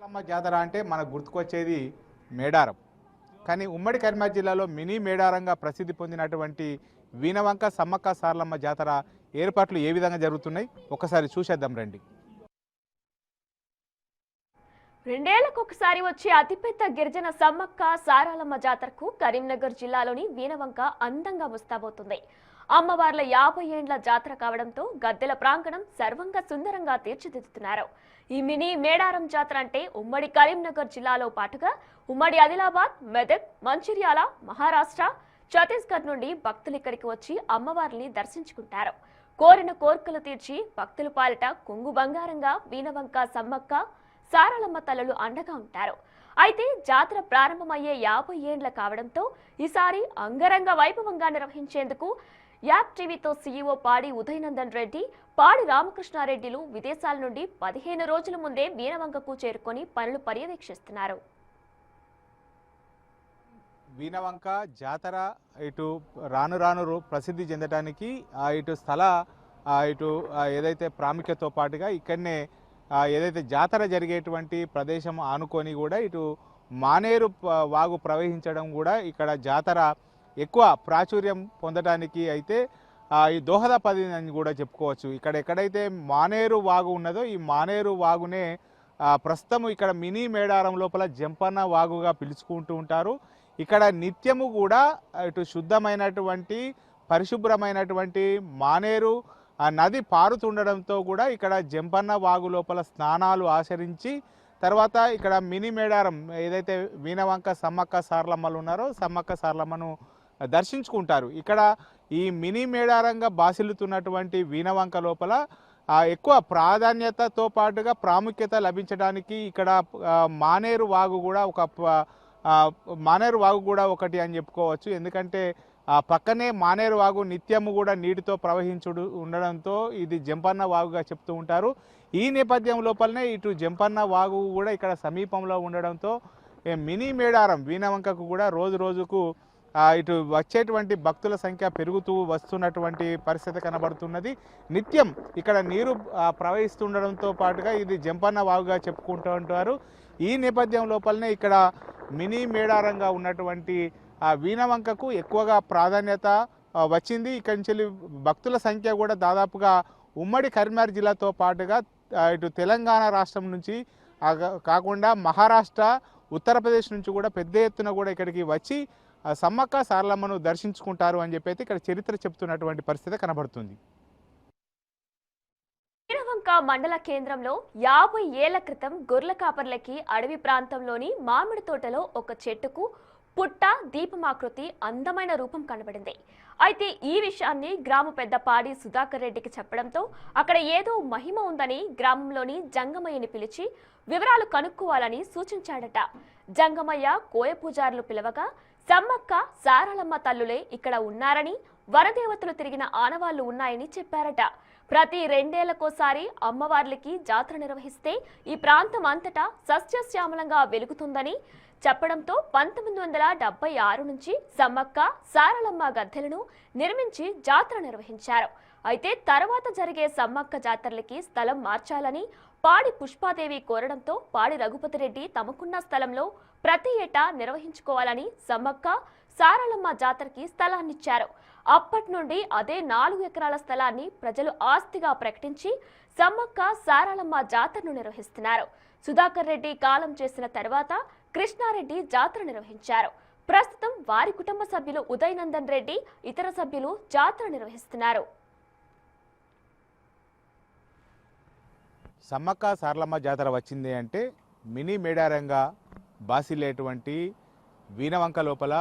సారలమ్మ జాతర అంటే మనకు గుర్తుకొచ్చేది మేడారం. కానీ ఉమ్మడి కరీంనగర్ జిల్లాలో మినీ మేడారంగా ప్రసిద్ధి పొందినటువంటి వీణవంక సమ్మక్క సార్లమ్మ జాతర ఏర్పాట్లు ఏ విధంగా జరుగుతున్నాయి? ఒకసారి చూసేద్దాం రండి. రెండేళ్ళకు ఒకసారి వచ్చే అతిపెద్ద గిరిజన సమ్మక్క సారాలమ్మ జాతరకు కరీంనగర్ జిల్లాలోని వీణవంక అందంగా ముస్తాబోతుంది అమ్మవార్ల యాభై ఏండ్ల జాతర కావడంతో గద్దెల ప్రాంగణం సర్వంగా సుందరంగా తీర్చిదిద్దుతున్నారు. ఈ మినీ మేడారం జాతర అంటే ఉమ్మడి కరీంనగర్ జిల్లాలో పాటుగా ఉమ్మడి ఆదిలాబాద్ మెదక్ మంచిర్యాల మహారాష్ట్ర ఛత్తీస్గఢ్ నుండి భక్తులు ఇక్కడికి వచ్చి అమ్మవారిని దర్శించుకుంటారు. కోరిన కోర్కెలు తీర్చి భక్తులు పాలిట కొంగు బంగారంగా వీణవంక సమ్మక్క సారలమ్మ తలలు అండగా ఉంటారు. అయితే జాతర ప్రారంభమయ్యే యాభై ఏండ్ల కావడంతో ఈసారి అంగరంగ వైభవంగా నిర్వహించేందుకు యాప్ టీవీతో సీఈఓ పాడి ఉదయనందన్ రెడ్డి పాడి రామకృష్ణారెడ్డిలు విదేశాల నుండి పదిహేను రోజుల ముందే వీణవంకకు చేరుకొని పనులు పర్యవేక్షిస్తున్నారు. వీణవంక జాతర ఇటు రాను రాను ప్రసిద్ధి చెందడానికి ఆ ఇటు స్థల ఇటు ఏదైతే ప్రాముఖ్యతతో పాటుగా ఇక్కడనే ఏదైతే జాతర జరిగేటువంటి ప్రదేశం ఆనుకొని కూడా ఇటు మానేరు వాగు ప్రవహించడం కూడా ఇక్కడ జాతర ఎక్కువ ప్రాచుర్యం పొందడానికి అయితే ఈ దోహదపది అని కూడా చెప్పుకోవచ్చు. ఇక్కడ ఎక్కడైతే మానేరు వాగు ఉన్నదో ఈ మానేరు వాగునే ప్రస్తుతం ఇక్కడ మినీ మేడారం లోపల జంపన్న వాగుగా పిలుచుకుంటూ ఉంటారు. ఇక్కడ నిత్యము కూడా ఇటు శుద్ధమైనటువంటి పరిశుభ్రమైనటువంటి మానేరు నది పారుతుండడంతో కూడా ఇక్కడ జంపన్న వాగు లోపల స్నానాలు ఆచరించి తర్వాత ఇక్కడ మినీ మేడారం ఏదైతే వీణవంక సమ్మక్క సార్లమ్మలు ఉన్నారో సమ్మక్క సార్లమ్మను దర్శించుకుంటారు. ఇక్కడ ఈ మినీ మేడారంగా బాసిల్లుతున్నటువంటి వీణవంక లోపల ఎక్కువ ప్రాధాన్యతతో పాటుగా ప్రాముఖ్యత లభించడానికి ఇక్కడ మానేరు వాగు కూడా ఒక ప- మానేరు వాగు కూడా ఒకటి అని చెప్పుకోవచ్చు. ఎందుకంటే పక్కనే మానేరు వాగు నిత్యము కూడా నీటితో ప్రవహించుడు ఉండడంతో ఇది జంపన్న వాగుగా చెప్తూ ఉంటారు. ఈ నేపథ్యం లోపలనే ఇటు జంపన్న వాగు కూడా ఇక్కడ సమీపంలో ఉండడంతో మినీ మేడారం వీణవంకకు కూడా రోజు రోజుకు ఇటు వచ్చేటువంటి భక్తుల సంఖ్య పెరుగుతూ వస్తున్నటువంటి పరిస్థితి కనబడుతున్నది. నిత్యం ఇక్కడ నీరు ప్రవహిస్తుండడంతో పాటుగా ఇది జంపన్న వాగుగా చెప్పుకుంటూ ఉంటారు. ఈ నేపథ్యం లోపలనే ఇక్కడ మినీ మేడారంగా ఉన్నటువంటి ఆ వీణవంకకు ఎక్కువగా ప్రాధాన్యత వచ్చింది. ఇక్కడి నుంచి భక్తుల సంఖ్య కూడా దాదాపుగా ఉమ్మడి కరీంనగర్ జిల్లాతో పాటుగా ఇటు తెలంగాణ రాష్ట్రం నుంచి కాకుండా మహారాష్ట్ర ఉత్తరప్రదేశ్ నుంచి కూడా పెద్ద ఎత్తున కూడా ఇక్కడికి వచ్చి సమ్మక్క సారలమ్మను దర్శించుకుంటారు అని చెప్పి అయితే ఇక్కడ చరిత్ర చెప్తున్నటువంటి పరిస్థితి కనబడుతుంది. వీరవంక మండల కేంద్రంలో యాభై ఏళ్ళ క్రితం గొర్రెల కాపర్లకి అడవి ప్రాంతంలోని మామిడి తోటలో ఒక చెట్టుకు పుట్ట దీపమాకృతి అందమైన రూపం కనబడింది. అయితే ఈ విషయాన్ని గ్రామ పెద్ద పాడి సుధాకర్ రెడ్డికి చెప్పడంతో అక్కడ ఏదో మహిమ ఉందని గ్రామంలోని జంగమయ్యని పిలిచి వివరాలు కనుక్కోవాలని సూచించాడట. జంగమయ్య కోయ పూజారులు పిలవగా సమ్మక్క సారలమ్మ తల్లులే ఇక్కడ ఉన్నారని వరదేవతలు తిరిగిన ఆనవాళ్ళు ఉన్నాయని చెప్పారట. ప్రతి రెండేళ్ళకోసారి అమ్మవార్లకి జాతర నిర్వహిస్తే ఈ ప్రాంతం అంతటా సస్యశ్యామలంగా వెలుగుతుందని చెప్పడంతో పంతొమ్మిది వందల డెబ్బై ఆరు నుంచి సమ్మక్క సారలమ్మ గద్దెలను నిర్మించి జాతర నిర్వహించారు. అయితే తర్వాత జరిగే సమ్మక్క జాతరలకి స్థలం మార్చాలని పాడి పుష్పాదేవి కోరడంతో పాడి రఘుపతిరెడ్డి తమకున్న స్థలంలో ప్రతి ఏటా నిర్వహించుకోవాలని సమ్మక్క సారలమ్మ జాతరకి స్థలాన్నిచ్చారు. అప్పటి నుండి అదే నాలుగు ఎకరాల స్థలాన్ని ప్రజలు ఆస్తిగా ప్రకటించి సమ్మక్క సారలమ్మ జాతరను నిర్వహిస్తున్నారు. సుధాకర్ రెడ్డి కాలం చేసిన తర్వాత కృష్ణారెడ్డి జాతర నిర్వహించారు. ప్రస్తుతం వారి కుటుంబ సభ్యులు ఉదయనందన్ రెడ్డి ఇతర సభ్యులు జాతర నిర్వహిస్తున్నారు. సమ్మక్క సారలమ్మ జాతర వచ్చింది అంటే మినీ మేడారంగా బాసిల్లేటువంటి వీణవంక లోపల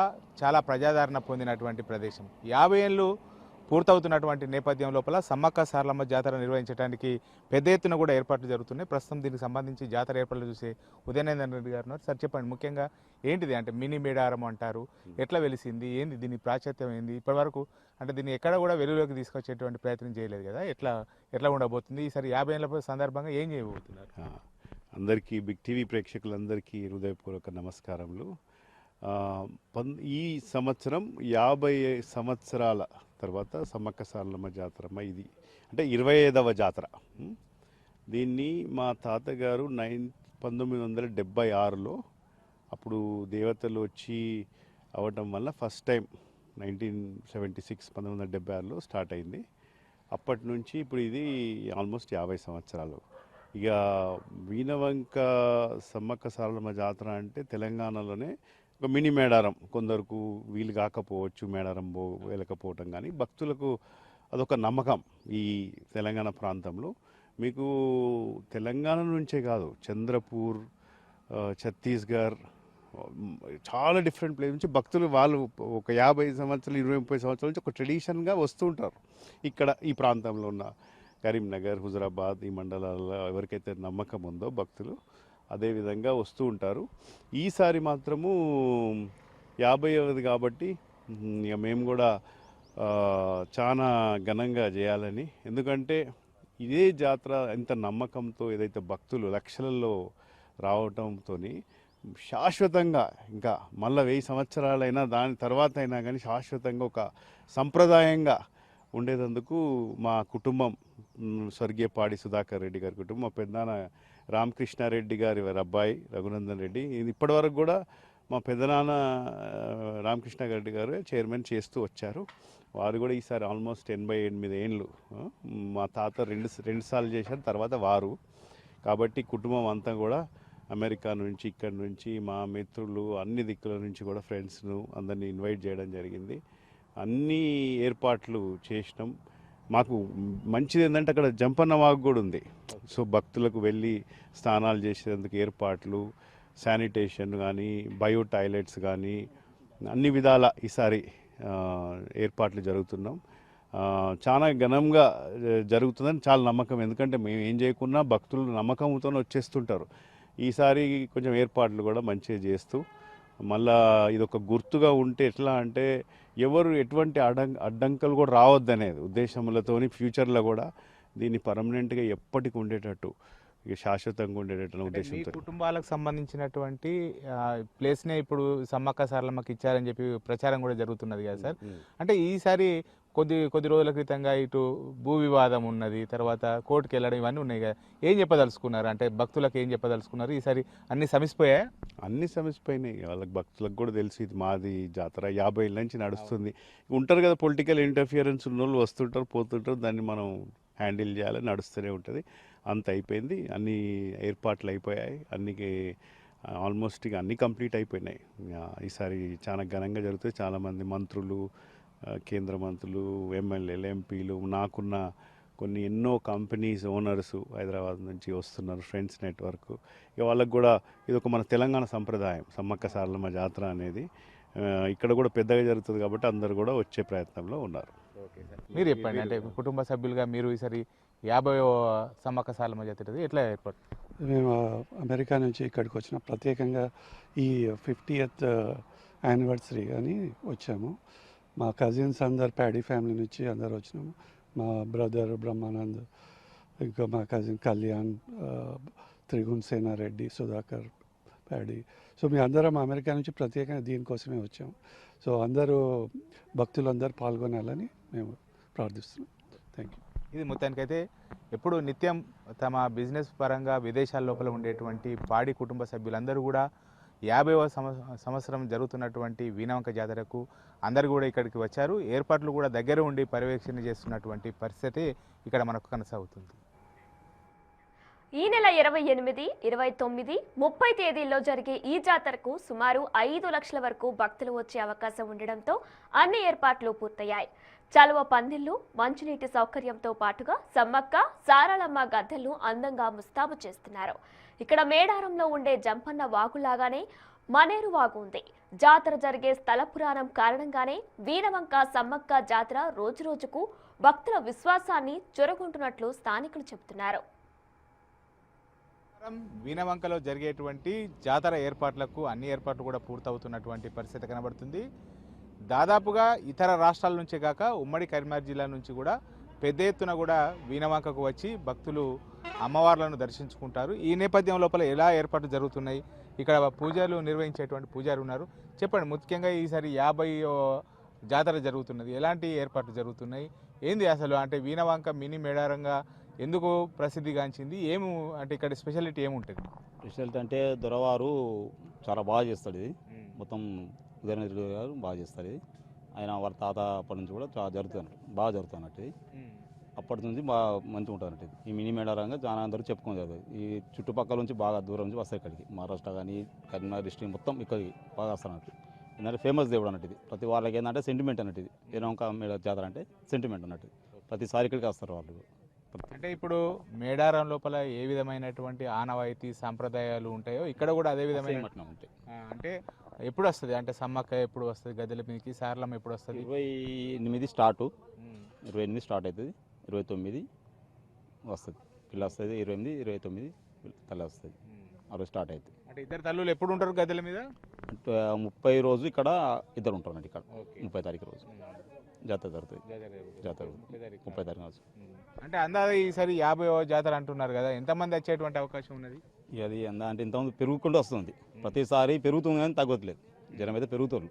చాలా ప్రజాదరణ పొందినటువంటి ప్రదేశం. యాభై ఏళ్ళు పూర్తవుతున్నటువంటి నేపథ్యం లోపల సమ్మక్క సారలమ్మ జాతర నిర్వహించడానికి పెద్ద ఎత్తున కూడా ఏర్పాట్లు జరుగుతున్నాయి. ప్రస్తుతం దీనికి సంబంధించి జాతర ఏర్పాట్లు చూసే ఉదయనందన్ రెడ్డి గారు ఉన్నారు. సార్ చెప్పండి ముఖ్యంగా ఏంటిది? అంటే మినీ మేడారం అంటారు. ఎట్లా వెలిసింది? ఏంది దీని ప్రాచుర్యం ఏంది? ఇప్పటివరకు అంటే దీన్ని ఎక్కడ కూడా వెలుగులోకి తీసుకొచ్చేటువంటి ప్రయత్నం చేయలేదు కదా. ఎట్లా ఎట్లా ఉండబోతుంది? ఈసారి యాభై ఏళ్ళ సందర్భంగా ఏం చేయబోతున్నారు? అందరికీ బిగ్ టీవీ ప్రేక్షకులందరికీ హృదయపూర్వక నమస్కారములు. పన్ ఈ సంవత్సరం యాభై సంవత్సరాల తర్వాత సమ్మక్క సారలమ్మ జాతరమ్మ ఇది. అంటే ఇరవై ఐదవ జాతర. దీన్ని మా తాతగారు నైన్ పంతొమ్మిది వందల డెబ్బై ఆరులో అప్పుడు దేవతలు వచ్చి అవ్వటం వల్ల first time nineteen seventy six పంతొమ్మిది వందల డెబ్బై ఆరులో స్టార్ట్ అయింది. అప్పటి నుంచి ఇప్పుడు ఇది ఆల్మోస్ట్ యాభై సంవత్సరాలు. ఇక వీణవంక సమ్మక్క సారలమ్మ జాతర అంటే తెలంగాణలోనే ఒక మినీ మేడారం. కొందరకు వీలు కాకపోవచ్చు మేడారం పో వెళ్ళకపోవటం కానీ భక్తులకు అదొక నమ్మకం ఈ తెలంగాణ ప్రాంతంలో. మీకు తెలంగాణ నుంచే కాదు చంద్రపూర్ ఛత్తీస్గఢ్ చాలా డిఫరెంట్ ప్లేస్ నుంచి భక్తులు వాళ్ళు ఒక యాభై సంవత్సరాలు ఇరవై ముప్పై సంవత్సరాల నుంచి ఒక ట్రెడిషన్గా వస్తుంటారు ఇక్కడ ఈ ప్రాంతంలో ఉన్న కరీంనగర్ హుజరాబాద్ ఈ మండలాల్లో ఎవరికైతే నమ్మకం ఉందో భక్తులు అదేవిధంగా వస్తూ ఉంటారు. ఈసారి మాత్రము యాభైవది కాబట్టి ఇక మేము కూడా చాలా ఘనంగా చేయాలని. ఎందుకంటే ఇదే జాతర ఎంత నమ్మకంతో ఏదైతే భక్తులు లక్షలలో రావటంతో శాశ్వతంగా ఇంకా మళ్ళీ వెయ్యి సంవత్సరాలైనా దాని తర్వాత అయినా కానీ శాశ్వతంగా ఒక సంప్రదాయంగా ఉండేటందుకు మా కుటుంబం స్వర్గీయ పాడి సుధాకర్ రెడ్డి గారి కుటుంబం మా పెద్దనాన్న రామకృష్ణారెడ్డి గారి వారి అబ్బాయి రఘునందన్ రెడ్డి. ఇది ఇప్పటివరకు కూడా మా పెద్దనాన్న రామకృష్ణ రెడ్డి గారు చైర్మన్ చేస్తూ వచ్చారు. వారు కూడా ఈసారి ఆల్మోస్ట్ ఎనభై ఎనిమిది ఏండ్లు మా తాత రెండు రెండు సార్లు చేశారు తర్వాత వారు. కాబట్టి కుటుంబం అంతా కూడా అమెరికా నుంచి ఇక్కడి నుంచి మా మిత్రులు అన్ని దిక్కుల నుంచి కూడా ఫ్రెండ్స్ను అందరినీ ఇన్వైట్ చేయడం జరిగింది. అన్ని ఏర్పాట్లు చేసినాం. మాకు మంచిది ఏంటంటే అక్కడ జంపన్న వాగు కూడా ఉంది. సో భక్తులకు వెళ్ళి స్నానాలు చేసేందుకు ఏర్పాట్లు శానిటేషన్ కానీ బయో టాయిలెట్స్ కానీ అన్ని విధాల ఈసారి ఏర్పాట్లు జరుగుతున్నాం. చాలా ఘనంగా జరుగుతుందని చాలా నమ్మకం. ఎందుకంటే మేము ఏం చేయకున్నా భక్తులు నమ్మకంతో వచ్చేస్తుంటారు. ఈసారి కొంచెం ఏర్పాట్లు కూడా మంచిగా చేస్తూ మళ్ళా ఇది ఒక గుర్తుగా ఉంటే ఎట్లా అంటే ఎవరు ఎటువంటి అడం అడ్డంకులు కూడా రావద్దనేది ఉద్దేశములతోని ఫ్యూచర్లో కూడా దీన్ని పర్మనెంట్గా ఎప్పటికి ఉండేటట్టు ఇక శాశ్వతంగా ఉండేటట్టు ఉద్దేశంతో. కుటుంబాలకు సంబంధించినటువంటి ప్లేస్నే ఇప్పుడు సమ్మక్క సారలమ్మకి ఇచ్చారని చెప్పి ప్రచారం కూడా జరుగుతున్నది కదా సార్. అంటే ఈసారి కొద్ది కొద్ది రోజుల క్రితంగా ఇటు భూ వివాదం ఉన్నది తర్వాత కోర్టుకి వెళ్ళడం ఇవన్నీ ఉన్నాయి కదా. ఏం చెప్పదలుచుకున్నారు? అంటే భక్తులకు ఏం చెప్పదలుచుకున్నారు? ఈసారి అన్ని సమిసిపోయాయి? అన్ని సమిసిపోయినాయి. వాళ్ళకి భక్తులకు కూడా తెలిసి ఇది మాది జాతర. యాభై ఏళ్ళ నుంచి నడుస్తుంది. ఉంటారు కదా పొలిటికల్ ఇంటర్ఫియరెన్స్ ఉన్న వాళ్ళు వస్తుంటారు పోతుంటారు. దాన్ని మనం హ్యాండిల్ చేయాలి నడుస్తూనే ఉంటుంది. అంత అయిపోయింది. అన్ని ఏర్పాట్లు అయిపోయాయి. అన్ని ఆల్మోస్ట్ ఇక అన్ని కంప్లీట్ అయిపోయినాయి. ఈసారి చాలా ఘనంగా జరుగుతుంది. చాలామంది మంత్రులు కేంద్ర మంత్రులు ఎమ్మెల్యేలు ఎంపీలు నాకున్న కొన్ని ఎన్నో కంపెనీస్ ఓనర్స్ హైదరాబాద్ నుంచి వస్తున్నారు ఫ్రెండ్స్ నెట్వర్క్. ఇక వాళ్ళకు కూడా ఇది ఒక మన తెలంగాణ సంప్రదాయం సమ్మక్క సారలమ్మ జాతర అనేది. ఇక్కడ కూడా పెద్దగా జరుగుతుంది కాబట్టి అందరు కూడా వచ్చే ప్రయత్నంలో ఉన్నారు. మీరు చెప్పండి అంటే కుటుంబ సభ్యులుగా మీరు ఈసారి యాభై సమ్మక్క సారలమ్మ జాతర ఎట్లా ఏర్పాటు? మేము అమెరికా నుంచి ఇక్కడికి వచ్చిన ప్రత్యేకంగా ఈ ఫిఫ్టీయత్ యానివర్సరీ అని వచ్చాము. మా కజిన్స్ అందరు ప్యాడీ ఫ్యామిలీ నుంచి అందరు వచ్చినాము. మా బ్రదర్ బ్రహ్మానంద్ ఇంకా మా కజిన్ కళ్యాణ్ త్రిగుణ్ సేనారెడ్డి సుధాకర్ ప్యాడీ సో మీ అందరం అమెరికా నుంచి ప్రత్యేకంగా దీనికోసమే వచ్చాము. సో అందరూ భక్తులందరూ పాల్గొనాలని మేము ప్రార్థిస్తున్నాం. థ్యాంక్ యూ ఇది మొత్తానికైతే ఎప్పుడు నిత్యం తమ బిజినెస్ పరంగా విదేశాల లోపల ఉండేటువంటి పాడి కుటుంబ సభ్యులందరూ కూడా యాభైవ సంవత్సరం జరుగుతున్నటువంటి వీణవంక జాతరకు అందరూ కూడా ఇక్కడికి వచ్చారు. ఏర్పాట్లు కూడా దగ్గర ఉండి పర్యవేక్షణ చేస్తున్నటువంటి పరిస్థితి ఇక్కడ మనకు కొనసాగుతుంది. ఈ నెల ఇరవై ఎనిమిది ఇరవై తొమ్మిది ముప్పై తేదీల్లో జరిగే ఈ జాతరకు సుమారు ఐదు లక్షల వరకు భక్తులు వచ్చే అవకాశం ఉండడంతో అన్ని ఏర్పాట్లు పూర్తయ్యాయి. చలువ పందిళ్ళు మంచినీటి సౌకర్యంతో పాటుగా సమ్మక్క సారాలమ్మ గద్దెలను అందంగా ముస్తాబు చేస్తున్నారు. ఇక్కడ మేడారంలో ఉండే జంపన్న వాగులాగానే మనేరు వాగు ఉంది. జాతర జరిగే స్థల పురాణం కారణంగానే వీరవంక సమ్మక్క జాతర రోజురోజుకు భక్తుల విశ్వాసాన్ని చొరగొంటున్నట్లు స్థానికులు చెబుతున్నారు. వీణవంకలో జరిగేటువంటి జాతర ఏర్పాట్లకు అన్ని ఏర్పాట్లు కూడా పూర్తవుతున్నటువంటి పరిస్థితి కనబడుతుంది. దాదాపుగా ఇతర రాష్ట్రాల నుంచే కాక ఉమ్మడి కరీంనగర్ జిల్లా నుంచి కూడా పెద్ద ఎత్తున కూడా వీణవంకకు వచ్చి భక్తులు అమ్మవార్లను దర్శించుకుంటారు. ఈ నేపథ్యం లోపల ఎలా ఏర్పాట్లు జరుగుతున్నాయి? ఇక్కడ పూజలు నిర్వహించేటువంటి పూజారి ఉన్నారు. చెప్పండి ముఖ్యంగా ఈసారి యాభై జాతర జరుగుతున్నది. ఎలాంటి ఏర్పాట్లు జరుగుతున్నాయి? ఏంది అసలు అంటే వీణవంక మినీ మేడారంగా ఎందుకు ప్రసిద్ధిగాంచింది? ఏము అంటే ఇక్కడ స్పెషాలిటీ ఏముంటుంది? స్పెషాలిటీ అంటే దొరవారు చాలా బాగా చేస్తాడు ఇది. మొత్తం ఉదయనిధి గారు బాగా చేస్తారు ఇది. ఆయన వాళ్ళ తాత అప్పటి నుంచి కూడా చాలా జరుగుతుంది బాగా ఇది. అప్పటి నుంచి బాగా మంచిగా ఉంటుంది. ఈ మినీ మేడారంగా చాలా అందరూ చెప్పుకొని చదువు ఈ చుట్టుపక్కల నుంచి బాగా దూరం నుంచి వస్తాయి ఇక్కడికి. మహారాష్ట్ర కానీ కరీంనగర్ డిస్ట్రిక్ట్ మొత్తం ఇక్కడికి బాగా వస్తారు అన్నట్టు. ఏంటంటే ఫేమస్ దేవుడు అన్నట్టు ఇది. ప్రతి వాళ్ళకి ఏంటంటే సెంటిమెంట్ అన్నట్టు ఇది. ఏనొక మేడ జాతర అంటే సెంటిమెంట్ అన్నట్టు ప్రతిసారి ఇక్కడికి వస్తారు వాళ్ళు. అంటే ఇప్పుడు మేడారం లోపల ఏ విధమైనటువంటి ఆనవాయితీ సాంప్రదాయాలు ఉంటాయో ఇక్కడ కూడా అదే విధమైన ఉంటాయి. అంటే ఎప్పుడు వస్తుంది? అంటే సమ్మక్క ఎప్పుడు వస్తుంది? గద్దెల మీదకి సారలమ్మ ఎప్పుడు వస్తుంది? ఇరవై ఎనిమిది స్టార్ట్. ఇరవై ఎనిమిది స్టార్ట్ అవుతుంది. ఇరవై తొమ్మిది వస్తుంది. పిల్ల వస్తుంది ఇరవై ఎనిమిది ఇరవై తొమ్మిది తల్లి వస్తుంది. ఆ రోజు స్టార్ట్ అవుతుంది అంటే ఇద్దరు తల్లులు ఎప్పుడు ఉంటారు గద్దెల మీద? ముప్పై రోజు ఇక్కడ ఇద్దరు ఉంటారు ఇక్కడ. ముప్పై తారీఖు రోజు. జాతర జరుగుతుంది. జాతర ముప్పై తారీఖు రోజు. అంటే అందాజ ఈసారి యాభై జాతర అంటున్నారు కదా ఎంతమంది వచ్చేటువంటి అవకాశం ఉన్నది? అది ఎంత అంటే ఇంతకుముందు పెరుగుకుంటూ వస్తుంది. ప్రతిసారి పెరుగుతుంది కానీ తగ్గట్లేదు జనం అయితే పెరుగుతుంది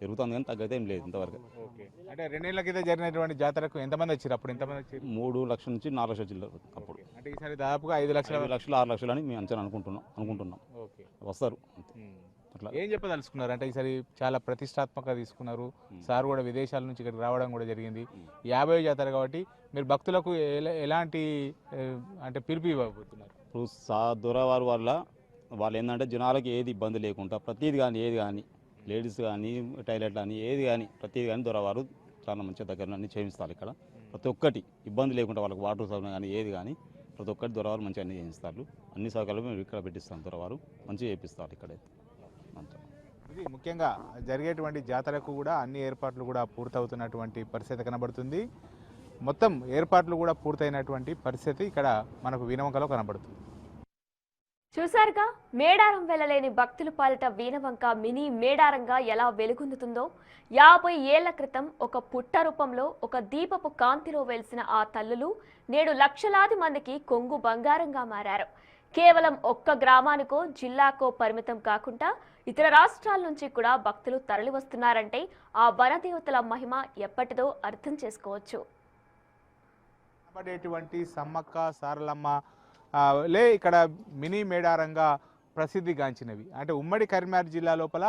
పెరుగుతుంది కానీ తగ్గైతే ఏం లేదు ఇంతవరకు. ఓకే. అంటే రెండేళ్ళ కింద జరిగినటువంటి జాతరకు ఎంతమంది వచ్చారు అప్పుడు? ఎంతమంది వచ్చారు మూడు లక్షల నుంచి నాలుగు లక్షల చిల్లర అప్పుడు. అంటే ఈసారి దాదాపుగా ఐదు లక్షల లక్షలు ఆరు లక్షలు అని మేము అంచనా అనుకుంటున్నాం అనుకుంటున్నాం. ఓకే. వస్తారు. అట్లా. ఏం చెప్పదలుచుకున్నారు? అంటే ఈసారి చాలా ప్రతిష్టాత్మకంగా తీసుకున్నారు. సార్ కూడా విదేశాల నుంచి ఇక్కడికి రావడం కూడా జరిగింది. యాభై జాతర కాబట్టి మీరు భక్తులకు ఎలా- ఎలాంటి అంటే పిలుపు ఇవ్వబోతున్నారు? ఇప్పుడు సా దొరవారి వల్ల వాళ్ళు ఏంటంటే జనాలకి ఏది ఇబ్బంది లేకుండా ప్రతిది కానీ ఏది కానీ లేడీస్ కానీ టాయిలెట్ కానీ ఏది కానీ ప్రతిది కానీ దొరవారు చాలా మంచిగా దగ్గర అన్ని చేయిస్తారు ఇక్కడ. ప్రతి ఒక్కటి ఇబ్బంది లేకుండా వాళ్ళకి వాటర్ సౌకర్యం కానీ ఏది కానీ ప్రతి ఒక్కటి దొరవారు మంచిగా అన్ని చేయిస్తారు. అన్ని సౌకర్యాలు మేము ఇక్కడ పెట్టిస్తాం దొరవారు మంచిగా చేపిస్తారు ఇక్కడైతే. అంతా. ఇది ముఖ్యంగా జరిగేటువంటి జాతరకు కూడా అన్ని ఏర్పాట్లు కూడా పూర్తవుతున్నటువంటి పరిస్థితి కనబడుతుంది. మొత్తం ఏర్పాట్లు కూడా పూర్తయినటువంటి పరిస్థితి ఇక్కడ మనకు వినవంకలో కనబడుతుంది. చూశారుగా? మేడారం వెళ్ళలేని భక్తుల పాలిట వీణవంక మినీ మేడారంగా ఎలా వెలుగొందుతుందో? యాభై ఏళ్ళ క్రితం ఒక పుట్ట రూపంలో ఒక దీపపు కాంతిలో వెలిసిన ఆ తల్లులు నేడు లక్షలాది మందికి కొంగు బంగారంగా మారారు. కేవలం ఒక్క గ్రామానికో జిల్లాకో పరిమితం కాకుండా ఇతర రాష్ట్రాల నుంచి కూడా భక్తులు తరలివస్తున్నారంటే ఆ వనదేవతల మహిమ ఎప్పటిదో అర్థం చేసుకోవచ్చు. సమ్మక్క సారలమ్మ లే ఇక్కడ మినీ మేడారంగా ప్రసిద్ధిగాంచినవి. అంటే ఉమ్మడి కరీంనగర్ జిల్లా లోపల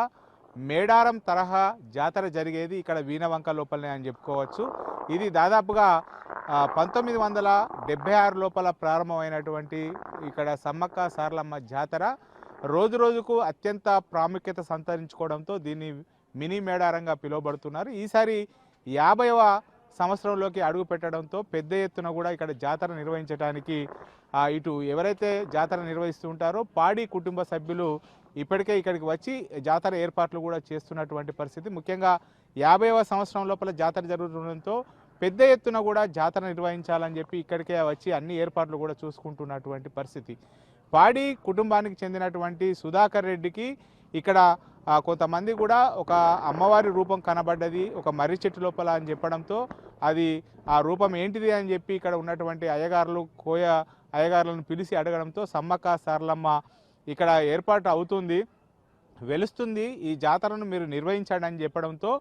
మేడారం తరహా జాతర జరిగేది ఇక్కడ వీణవంక లోపలనే అని చెప్పుకోవచ్చు. ఇది దాదాపుగా పంతొమ్మిది వందల డెబ్బై ఆరు లోపల ప్రారంభమైనటువంటి ఇక్కడ సమ్మక్క సారలమ్మ జాతర. రోజు రోజుకు అత్యంత ప్రాముఖ్యత సంతరించుకోవడంతో దీన్ని మినీ మేడారంగా పిలువబడుతున్నారు. ఈసారి యాభైవ సంవత్సరంలోకి అడుగు పెట్టడంతో పెద్ద ఎత్తున కూడా ఇక్కడ జాతర నిర్వహించడానికి ఇటు ఎవరైతే జాతర నిర్వహిస్తూ ఉంటారో పాడి కుటుంబ సభ్యులు ఇప్పటికే ఇక్కడికి వచ్చి జాతర ఏర్పాట్లు కూడా చేస్తున్నటువంటి పరిస్థితి. ముఖ్యంగా యాభైవ సంవత్సరం లోపల జాతర జరుగుతుండడంతో పెద్ద ఎత్తున కూడా జాతర నిర్వహించాలని చెప్పి ఇక్కడికే వచ్చి అన్ని ఏర్పాట్లు కూడా చూసుకుంటున్నటువంటి పరిస్థితి. పాడి కుటుంబానికి చెందినటువంటి సుధాకర్ రెడ్డికి ఇక్కడ కొంతమంది కూడా ఒక అమ్మవారి రూపం కనబడ్డది ఒక మర్రి చెట్టు లోపల అని చెప్పడంతో అది ఆ రూపం ఏంటిది అని చెప్పి ఇక్కడ ఉన్నటువంటి అయ్యగారులు కోయ అయ్యగారులను పిలిచి అడగడంతో సమ్మక్క సారలమ్మ ఇక్కడ ఏర్పాటు అవుతుంది. వెలుస్తుంది ఈ జాతరను మీరు నిర్వహించండి అని చెప్పడంతో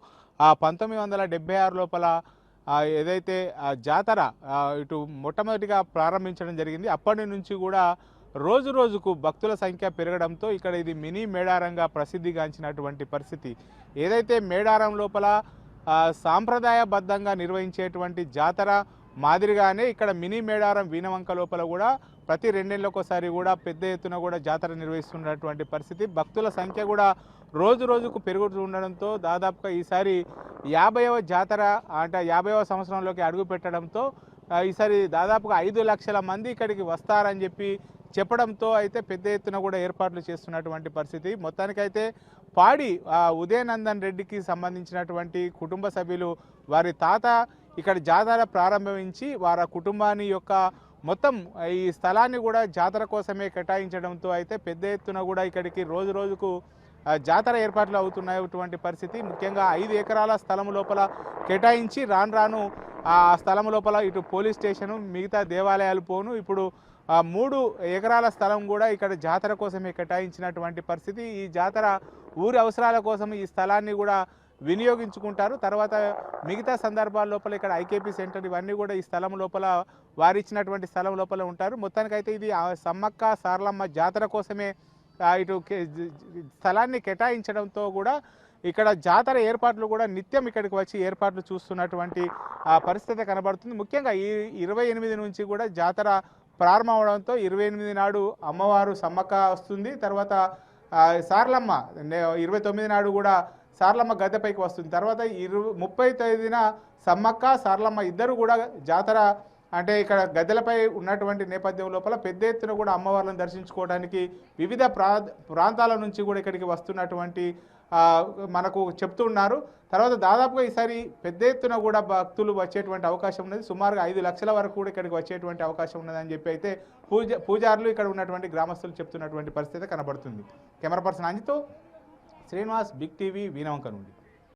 ఆ పంతొమ్మిది వందల డెబ్బై ఆరు లోపల ఏదైతే ఆ జాతర ఇటు మొట్టమొదటిగా ప్రారంభించడం జరిగింది అప్పటి నుంచి కూడా రోజు రోజుకు భక్తుల సంఖ్య పెరగడంతో ఇక్కడ ఇది మినీ మేడారంగా ప్రసిద్ధిగాంచినటువంటి పరిస్థితి. ఏదైతే మేడారం లోపల సాంప్రదాయబద్ధంగా నిర్వహించేటువంటి జాతర మాదిరిగానే ఇక్కడ మినీ మేడారం వీణవంక లోపల కూడా ప్రతి రెండేళ్ళకోసారి కూడా పెద్ద ఎత్తున కూడా జాతర నిర్వహిస్తున్నటువంటి పరిస్థితి. భక్తుల సంఖ్య కూడా రోజు రోజుకు పెరుగుతూ ఉండడంతో దాదాపుగా ఈసారి యాభైవ జాతర అంటే యాభైవ సంవత్సరంలోకి అడుగు పెట్టడంతో ఈసారి దాదాపుగా ఐదు లక్షల మంది ఇక్కడికి వస్తారని చెప్పి చెప్పడంతో అయితే పెద్ద ఎత్తున కూడా ఏర్పాట్లు చేస్తున్నటువంటి పరిస్థితి. మొత్తానికైతే పాడి ఉదయనందన్ రెడ్డికి సంబంధించినటువంటి కుటుంబ సభ్యులు వారి తాత ఇక్కడ జాతర ప్రారంభించి వారి కుటుంబాన్ని యొక్క మొత్తం ఈ స్థలాన్ని కూడా జాతర కోసమే కేటాయించడంతో అయితే పెద్ద ఎత్తున కూడా ఇక్కడికి రోజు రోజుకు జాతర ఏర్పాట్లు అవుతున్నటువంటి పరిస్థితి. ముఖ్యంగా ఐదు ఎకరాల స్థలం లోపల కేటాయించి రాను రాను ఆ స్థలం లోపల ఇటు పోలీస్ స్టేషను మిగతా దేవాలయాలు పోను. ఇప్పుడు మూడు ఎకరాల స్థలం కూడా ఇక్కడ జాతర కోసమే కేటాయించినటువంటి పరిస్థితి. ఈ జాతర ఊరి అవసరాల కోసం ఈ స్థలాన్ని కూడా వినియోగించుకుంటారు. తర్వాత మిగతా సందర్భాల లోపల ఇక్కడ ఐకేపీ సెంటర్ ఇవన్నీ కూడా ఈ స్థలం లోపల వారిచ్చినటువంటి స్థలం లోపల ఉంటారు. మొత్తానికైతే ఇది సమ్మక్క సారలమ్మ జాతర కోసమే ఇటు కే- స్థలాన్ని కేటాయించడంతో కూడా ఇక్కడ జాతర ఏర్పాట్లు కూడా నిత్యం ఇక్కడికి వచ్చి ఏర్పాట్లు చూస్తున్నటువంటి ఆ పరిస్థితి కనబడుతుంది. ముఖ్యంగా ఈ ఇరవై ఎనిమిది నుంచి కూడా జాతర ప్రారంభం అవడంతో ఇరవై ఎనిమిది నాడు అమ్మవారు సమ్మక్క వస్తుంది. తర్వాత సార్లమ్మ నే- ఇరవై తొమ్మిది నాడు కూడా సార్లమ్మ గద్దెపైకి వస్తుంది. తర్వాత ఇరు ముప్పై తేదీన సమ్మక్క సార్లమ్మ ఇద్దరు కూడా జాతర అంటే ఇక్కడ గద్దెలపై ఉన్నటువంటి నేపథ్యం లోపల పెద్ద ఎత్తున కూడా అమ్మవార్లను దర్శించుకోవడానికి వివిధ ప్రా ప్రాంతాల నుంచి కూడా ఇక్కడికి వస్తున్నటువంటి మనకు మనకు చెప్తున్నారు తర్వాత దాదాపుగా ఈసారి పెద్ద ఎత్తున కూడా భక్తులు వచ్చేటువంటి అవకాశం ఉన్నది. సుమారుగా ఐదు లక్షల వరకు కూడా ఇక్కడికి వచ్చేటువంటి అవకాశం ఉన్నదని చెప్పి అయితే పూజ పూజారులు ఇక్కడ ఉన్నటువంటి గ్రామస్తులు చెప్తున్నటువంటి పరిస్థితి కనబడుతుంది. కెమెరా పర్సన్ అంజితో శ్రీనివాస్ బిగ్ టీవీ వీనవంక నుండి.